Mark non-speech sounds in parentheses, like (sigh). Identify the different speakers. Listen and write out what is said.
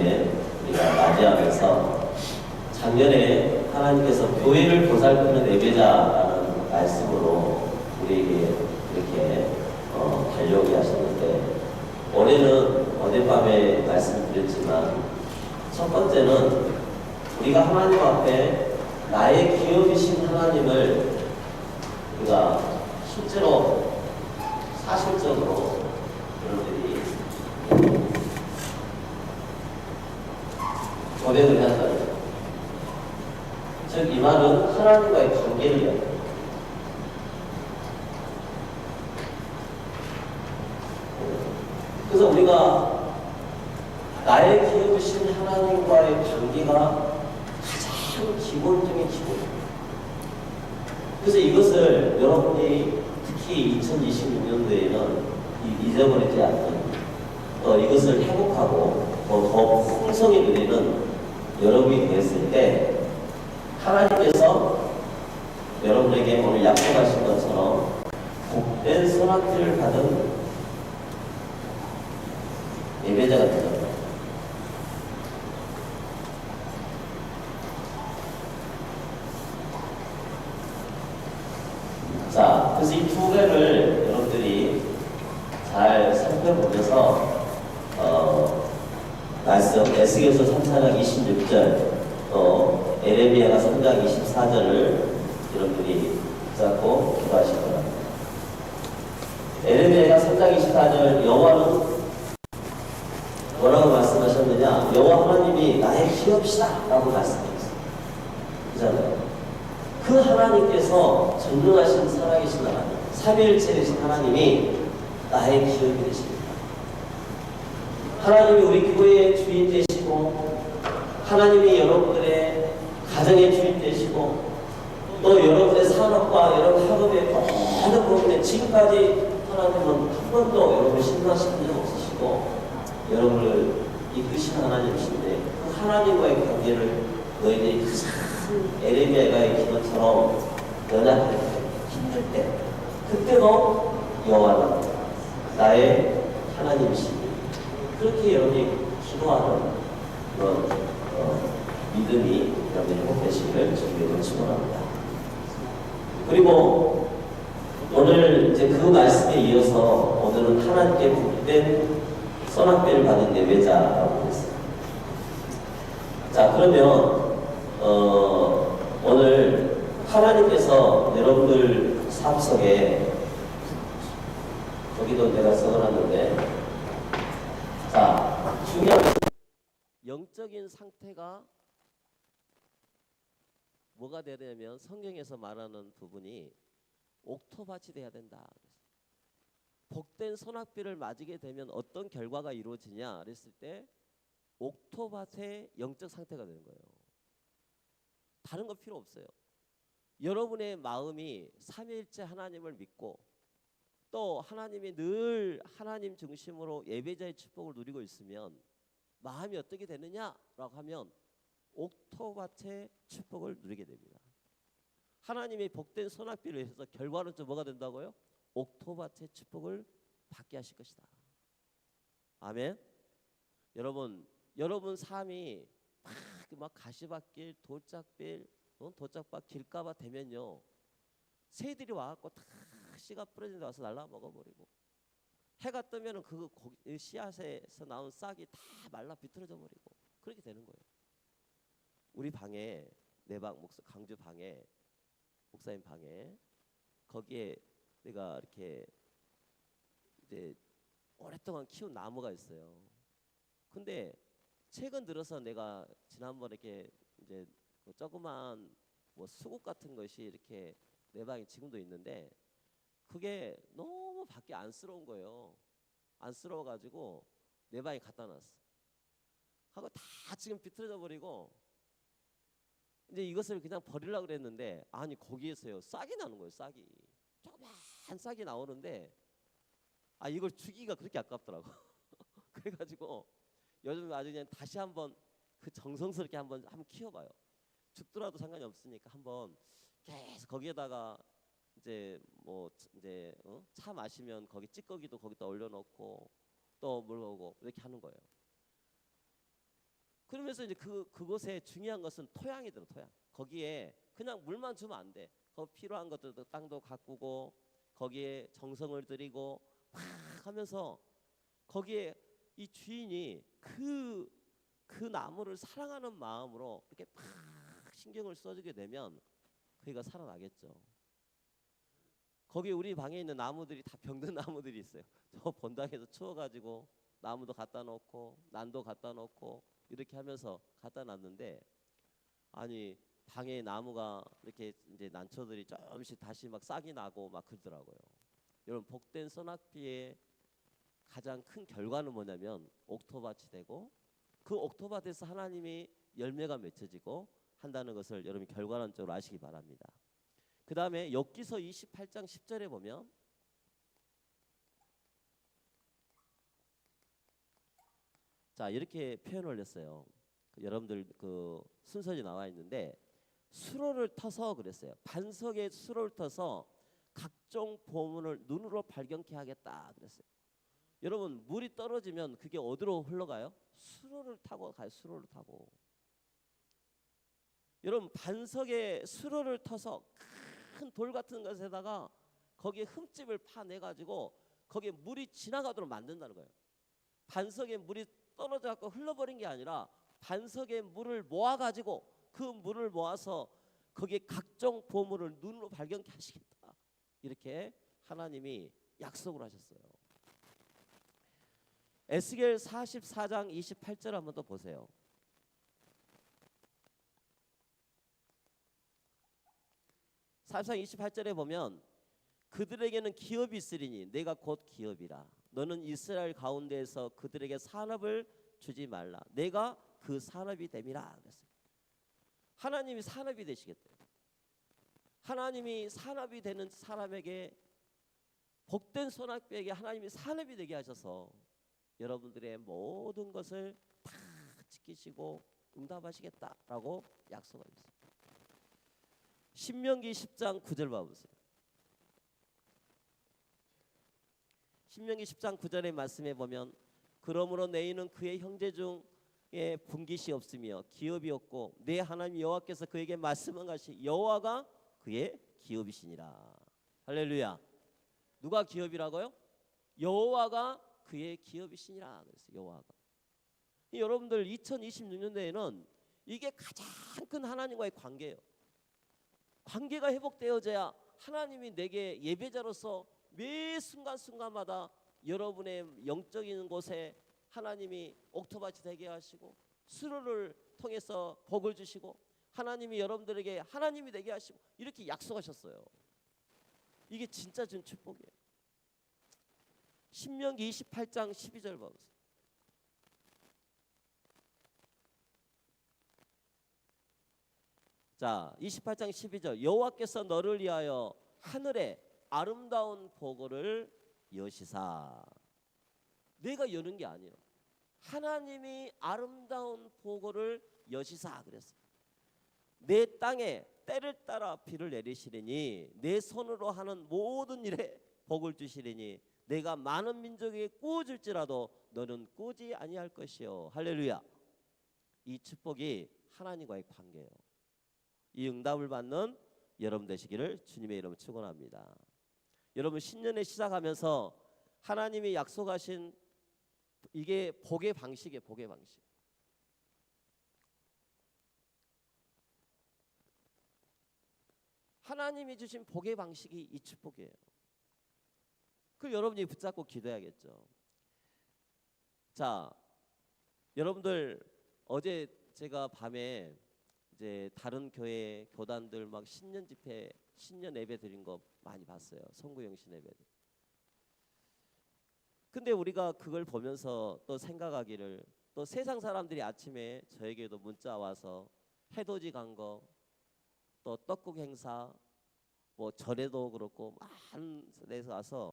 Speaker 1: 이제 우리가 맞이하면서 작년에 하나님께서 교회를 보살피는 예배자라는 말씀으로 우리에게 이렇게 어, 달려오게 하셨는데 올해는 어젯밤에 말씀드렸지만 첫 번째는 우리가 하나님 앞에 나의 기업이신 하나님을 우리가 실제로 사실적으로 여러분들이 고백을 한다. 즉, 이 말은 하나님과의 관계를 이야기합니다. 그래서 우리가 나의 기업이신 하나님과의 관계가 가장 기본적인 기본입니다. 그래서 이것을 여러분이 특히 2026년도에는 잊어버리지 않는 어, 이것을 회복하고 어, 더 풍성히 누리는 여러분이 되었을 때 하나님께서 여러분에게 오늘 약속하신 것처럼 복된 소낙지를 받은 예배자가 되는 자, 그래서 이 두 개를 여러분들이 잘 살펴보면서 어, 말씀 에스겔서 3사장 26절 또 에레미야가 3장 24절을 여러분들이 붙잡고 기도하실 거랍니다. 에레미야가 3장 24절 여호와는 뭐라고 말씀하셨느냐? 여호와 하나님이 나의 기업이다라고 말씀하셨어요. 그잖아요. 그 하나님께서 전능하신 살아계신 하나님, 삼위일체 되신 하나님이 나의 기업이 되십니다. 하나님이 우리 교회의 주인 되시고, 하나님이 여러분들의 가정의 주인 되시고, 또 여러분의 산업과 여러분 학업의 모든 부분에 지금까지 하나님은 한 번도 여러분을 신뢰하신 적 없으시고, 여러분을 이끄신 하나님이신데, 그 하나님과의 관계를 너희들이 가장 에레미야가의 기도처럼 연약할 때, 힘들 때, 그때도 여호와는 나의 하나님이시니 그렇게 여러분이 기도하는 그런 어, 믿음이 여러분이 회복되시기를 주님으로 축원합니다. 그리고 오늘 이제 그 말씀에 이어서 오늘은 하나님께 복된 선악배를 받은 예배자라고 했어요. 자 그러면 어, 오늘 하나님께서 여러분들 삶 속에 거기도 내가 써놨는데 자 중요한
Speaker 2: 영적인 상태가 뭐가 되냐면 성경에서 말하는 부분이 옥토밭이 돼야 된다. 복된 소낙비를 맞이게 되면 어떤 결과가 이루어지냐 그랬을 때 옥토밭의 영적 상태가 되는 거예요. 다른 거 필요 없어요. 여러분의 마음이 삼위일체 하나님을 믿고 또 하나님이 늘 하나님 중심으로 예배자의 축복을 누리고 있으면 마음이 어떻게 되느냐라고 하면 옥토밭의 축복을 누리게 됩니다. 하나님의 복된 소낙비를 해서 결과는 좀 뭐가 된다고요? 옥토밭의 축복을 받게 하실 것이다. 아멘. 여러분, 여러분 삶이 막, 막 가시밭길, 돌짝길, 어? 돌짝밭, 길가밭 되면요, 새들이 와갖고 다 씨가 뿌려진 데 와서 날라 먹어버리고 해가 뜨면은 그 씨앗에서 나온 싹이 다 말라 비틀어져 버리고 그렇게 되는 거예요. 우리 방에 내 방 목사 강주 방에 목사님 방에 거기에 내가 이렇게 이제 오랫동안 키운 나무가 있어요. 근데 최근 들어서 내가 지난번에 이렇게 이제 뭐 조그만 뭐 수국 같은 것이 이렇게 내 방에 지금도 있는데 그게 너무 밖에 안쓰러운 거예요. 안쓰러워 가지고 내 방에 갖다 놨어. 하고 다 지금 비틀어져 버리고 이제 이것을 그냥 버리려고 그랬는데 아니 거기에서요 싹이 나는 거예요 싹이 조그만 싹이 나오는데 아 이걸 주기가 그렇게 아깝더라고 (laughs) 그래가지고 요즘 아주 그냥 다시 한번 그 정성스럽게 한번 한번 키워봐요 죽더라도 상관이 없으니까 한번 계속 거기에다가 이제 뭐 이제 어? 차 마시면 거기 찌꺼기도 거기다 올려놓고 또 물어오고 이렇게 하는 거예요 그러면서 이제 그 그곳에 중요한 것은 토양이더라 토양. 거기에 그냥 물만 주면 안 돼. 거 필요한 것들도 땅도 가꾸고 거기에 정성을 들이고 막 하면서 거기에 이 주인이 그그 나무를 사랑하는 마음으로 이렇게 막 신경을 써주게 되면 그이가 살아나겠죠. 거기 우리 방에 있는 나무들이 다 병든 (laughs) 나무들이 있어요. 저 본당에서 추워가지고 나무도 갖다 놓고 난도 갖다 놓고 이렇게 하면서 갖다 놨는데 아니 방에 나무가 이렇게 이제 난초들이 조금씩 다시 막 싹이 나고 막 그러더라고요. 여러분 복된 소낙비의 가장 큰 결과는 뭐냐면 옥토밭이 되고 그 옥토밭에서 하나님이 열매가 맺혀지고 한다는 것을 여러분 결과론적으로 아시기 바랍니다. 그 다음에 엽기서 28장 10절에 보면 자 이렇게 표현을 했어요. 그 여러분들 그 순서지 나와 있는데 수로를 터서 그랬어요. 반석에 수로를 터서 각종 보물을 눈으로 발견케 하겠다 그랬어요. 여러분 물이 떨어지면 그게 어디로 흘러가요? 수로를 타고 가요. 수로를 타고. 여러분 반석에 수로를 터서 큰 돌 같은 것에다가 거기에 흠집을 파내 가지고 거기에 물이 지나가도록 만든다는 거예요. 반석에 물이 떨어져 갖고 흘러버린 게 아니라 반석에 물을 모아 가지고 그 물을 모아서 거기에 각종 보물을 눈으로 발견케 하시겠다. 이렇게 하나님이 약속을 하셨어요. 에스겔 44장 28절 한번 더 보세요. 사상 28절에 보면 그들에게는 기업이 있으리니 내가 곧 기업이라 너는 이스라엘 가운데에서 그들에게 산업을 주지 말라 내가 그 산업이 됨이라 그랬어요. 하나님이 산업이 되시겠대요. 하나님이 산업이 되는 사람에게 복된 소낙비에게 하나님이 산업이 되게 하셔서 여러분들의 모든 것을 다 지키시고 응답하시겠다라고 약속하셨어요. 신명기 10장 9절 봐보세요. 신명기 10장 9절의 말씀에 보면 그러므로 너희는 그의 형제 중에 분깃이 없으며 기업이 없고 내 하나님 여호와께서 그에게 말씀한 것이 여호와가 그의 기업이시니라. 할렐루야. 누가 기업이라고요? 여호와가 그의 기업이시니라 그랬어요. 여호와가. 이 여러분들 2026년도에는 이게 가장 큰 하나님과의 관계예요. 관계가 회복되어져야 하나님이 내게 예배자로서 매 순간순간마다 여러분의 영적인 곳에 하나님이 옥토밭이 되게 하시고 수로를 통해서 복을 주시고 하나님이 여러분들에게 하나님이 되게 하시고 이렇게 약속하셨어요. 이게 진짜 준 축복이에요. 신명기 28장 12절 봐보세요. 자, 28장 12절 여호와께서 너를 위하여 하늘에 아름다운 보고를 여시사. 내가 여는 게 아니에요. 하나님이 아름다운 보고를 여시사 그랬어요. 내 땅에 때를 따라 비를 내리시리니 내 손으로 하는 모든 일에 복을 주시리니 내가 많은 민족에게 꾸어줄지라도 너는 꾸지 아니할 것이요 할렐루야 이 축복이 하나님과의 관계예요 이 응답을 받는 여러분 되시기를 주님의 이름으로 축원합니다 여러분 신년에 시작하면서 하나님이 약속하신 이게 복의 방식이에요 복의 방식 하나님이 주신 복의 방식이 이 축복이에요. 그 여러분이 붙잡고 기도해야겠죠. 자, 여러분들 어제 제가 밤에 이제 다른 교회 교단들 막 신년 집회, 신년 예배 드린 거 많이 봤어요. 송구영신 예배들. 근데 우리가 그걸 보면서 또 생각하기를 또 세상 사람들이 아침에 저에게도 문자 와서 해돋이 간 거, 또 떡국 행사, 뭐 절에도 그렇고 많은 데서 와서